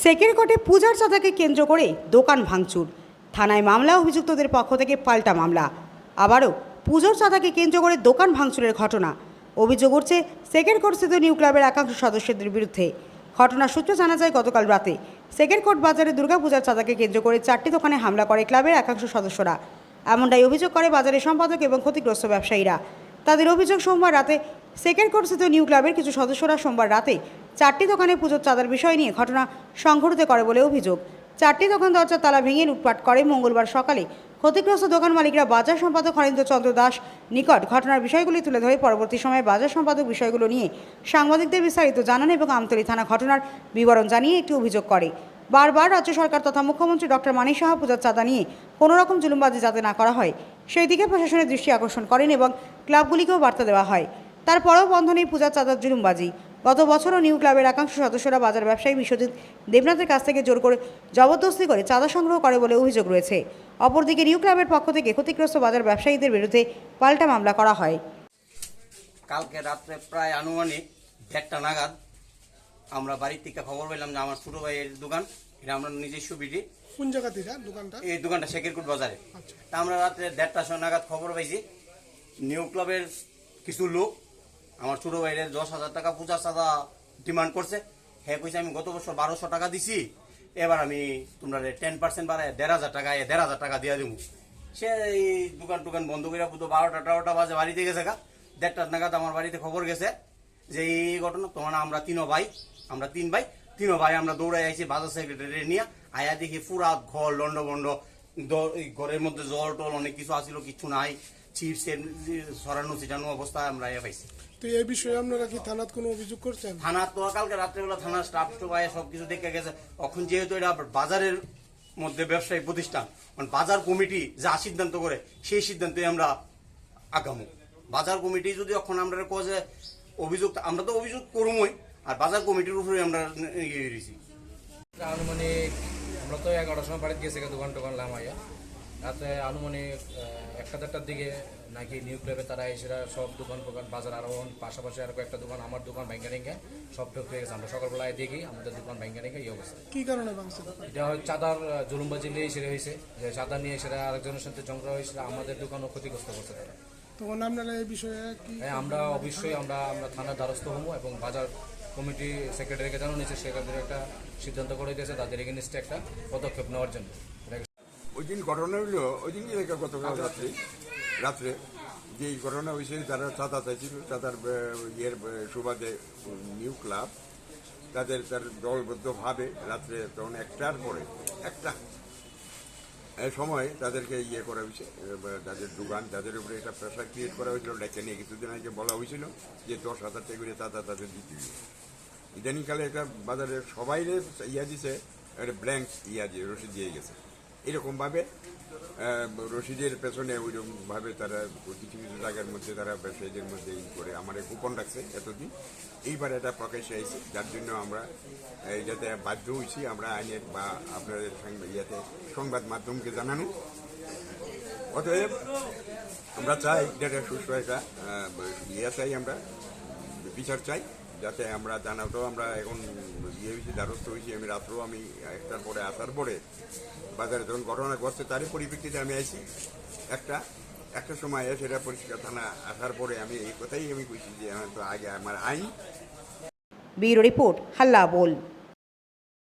সেকেরকোটে পূজার চাঁদাকে কেন্দ্র করে দোকান ভাঙচুর। থানায় মামলা, অভিযুক্তদের পক্ষ থেকে পাল্টা মামলা। আবারও পুজোর চাঁদাকে কেন্দ্র করে দোকান ভাঙচুরের ঘটনা। অভিযোগ উঠছে সেকেরকোট স্থিত নিউ ক্লাবের একাংশ সদস্যদের বিরুদ্ধে। ঘটনার সূত্র জানা যায়, গতকাল রাতে সেকেরকোট বাজারে দুর্গাপূজার চাঁদাকে কেন্দ্র করে চারটি দোকানে হামলা করে ক্লাবের একাংশ সদস্যরা। এমনটাই অভিযোগ করে বাজারের সম্পাদক এবং ক্ষতিগ্রস্ত ব্যবসায়ীরা। তাদের অভিযোগ সোমবার রাতে সেকেন্ড স্থিত নিউ ক্লাবের কিছু সদস্যরা সোমবার রাতে চারটি দোকানে পুজোর চাঁদার বিষয় নিয়ে ঘটনা সংঘটিত করে বলে অভিযোগ। চারটি দোকান দরজা তালা ভেঙে লুটপাট করে মঙ্গলবার সকালে। ক্ষতিগ্রস্ত দোকান মালিকরা বাজার সম্পাদক হরেন্দ্র চন্দ্র দাস নিকট ঘটনার বিষয়গুলি তুলে ধরে পরবর্তী সময়ে বাজার সম্পাদক বিষয়গুলো নিয়ে সাংবাদিকদের বিস্তারিত জানান এবং আমতলী থানা ঘটনার বিবরণ জানিয়ে একটি অভিযোগ করে। বারবার রাজ্য সরকার তথা মুখ্যমন্ত্রী ডক্টর মানিক সাহা পূজার চাঁদা নিয়ে কোনোরকম জুলুমবাজি যাতে না করা হয় সেই দিকে প্রশাসনের দৃষ্টি আকর্ষণ করেন এবং ক্লাবগুলিকেও বার্তা দেওয়া হয়। তারপরেও বন্ধ নেই পূজার চাঁদার জুলুমবাজি। গত বছরও নিউ ক্লাবের একাংশ সদস্যরা বাজার ব্যবসায়ী বিশ্বজিৎ দেবনাথের কাছ থেকে জোর করে জবরদস্তি করে চাঁদা সংগ্রহ করে বলে অভিযোগ রয়েছে। অপরদিকে নিউ ক্লাবের পক্ষ থেকে ক্ষতিগ্রস্ত বাজার ব্যবসায়ীদের বিরুদ্ধে পাল্টা মামলা করা হয়। কালকে রাত্রে প্রায় আনুমানিক দেড়টা নাগাদ আমরা বাড়ির থেকে খবর পেলাম যে আমার ছোট ভাইয়ের দোকান এটা আমরা নিজস্ব বিডি কোন জায়গা থেকে দোকানটা? এই দোকানটা শেখেরকুট বাজারে। আচ্ছা। তা আমরা রাত্রে দেড়টার সময় নাগাদ খবর পাইছি নিউ ক্লাবের কিছু লোক আমার ছোট ভাইয়ের দশ হাজার টাকা পূজা চাঁদা ডিমান্ড করছে। হ্যাঁ কইছে, আমি গত বছর বারোশো টাকা দিছি, এবার আমি তোমরা টেন পার্সেন্ট বাড়ায় দেড় হাজার টাকা দেড় হাজার টাকা দিয়ে দিব সে এই দোকান টোকান বন্ধ করে পুতো বারোটা, তেরোটা বাজে বাড়িতে গেছে গা। দেড়টার নাগাদ আমার বাড়িতে খবর গেছে যে এই ঘটনা, তোমার আমরা তিনো ভাই, আমরা তিন ভাই, তিনো ভাই আমরা দৌড়াই আইছি, বাজার সেক্রেটারি নিয়ে, আয়া দেখি পুরা ঘর লন্ড বন্ড ঘরের মধ্যে জল টল অনেক কিছু আসিল কিছু নাই। চিপসের সরানো ছিটানো অবস্থায় আমরা পাইছি। তো এই বিষয়ে আপনারা কি থানাত কোনো অভিযোগ করছেন? থানা তো কালকে রাত্রেবেলা থানার স্টাফ সবাই সবকিছু দেখে গেছে। এখন যেহেতু এটা বাজারের মধ্যে ব্যবসায়ী প্রতিষ্ঠান মানে বাজার কমিটি যা সিদ্ধান্ত করে সেই সিদ্ধান্তে আমরা আগামো। বাজার কমিটি যদি এখন আমরা কয়ে অভিযোগ আমরা তো অভিযোগ করবই আর বাজার কমিটির উপরে আমরা ইয়ে দিয়েছি আনুমানিক আমরা তো এগারোটার সময় বাড়িতে গেছি দোকান টোকান লামাইয়া রাতে আনুমানিক একটা দেড়টার দিকে নাকি নিউ ক্লাবে তারা এসেরা সব দোকান টোকান বাজার আরও পাশাপাশি আরও একটা দোকান আমার দোকান ব্যাঙ্গা রেঙ্গে সব ঠক হয়ে গেছে। আমরা সকালবেলায় দেখি আমাদের দোকান ব্যাঙ্গা রেঙ্গে এই অবস্থা। কি কারণে এটা হয় চাঁদার জুলুমবাজি নিয়ে সেরে হয়েছে যে চাঁদা নিয়ে সেটা আরেকজনের সাথে ঝগড়া হয়েছিল আমাদের দোকানও ক্ষতিগ্রস্ত করছে তারা। তখন আপনারা এই বিষয়ে কি হ্যাঁ আমরা অবশ্যই আমরা আমরা থানার দ্বারস্থ হব এবং বাজার কমিটি সেক্রেটারিকে জানানো নিচ্ছে থেকে একটা সিদ্ধান্ত করে দিয়েছে তাদের এগেনিস্টে একটা পদক্ষেপ নেওয়ার জন্য। ওই দিন ঘটনা হইল ওই দিন দেখা গতকাল রাত্রে রাত্রে যে ঘটনা হয়েছে তারা চাঁদা চাইছিল চাঁদার ইয়ের সুবাদে নিউ ক্লাব তাদের তার দলবদ্ধভাবে রাত্রে তখন একটার পরে একটা সময় তাদেরকে ইয়ে করা হয়েছে তাদের দোকান তাদের উপরে একটা প্রেশার ক্রিয়েট করা হয়েছিল ডেকে নিয়ে কিছুদিন আগে বলা হয়েছিল যে দশ হাজার টাকা করে চাঁদা তাদের দিতে হবে। ইদানিংকালে একটা বাজারে সবাই ইয়া দিছে একটা ব্ল্যাঙ্ক ইয়া দিয়ে রসিদ দিয়ে গেছে। এরকম ভাবে আহ, পেছনে ওইরকম ভাবে তারা কিছু কিছু জায়গার মধ্যে তারা ব্যবসায়ীদের মধ্যে ই করে আমার কুপন রাখছে এতদিন। এইবার এটা প্রকাশ্যে আইছে যার জন্য আমরা এই যাতে বাধ্য হয়েছি আমরা আইনের বা আপনাদের ইয়াতে সংবাদ মাধ্যমকে জানানো। অতএব আমরা চাই যেটা সুস্থ একটা ইয়ে চাই আমরা বিচার চাই। যাতে আমরা জানাতো আমরা এখন ইয়ে হয়েছি, দ্বারস্থ হয়েছি, আমি রাত্রেও আমি একটার পরে আসার পরে বাজারে যখন ঘটনা ঘটছে তারই পরিপ্রেক্ষিতে আমি আইছি। একটা একটা সময় সেটা পরিষ্কার থানা আসার পরে আমি এই কথাই আমি কইছি যে আমার তো আগে আমার আইন ব্যুরো রিপোর্ট, হাল্লা বল।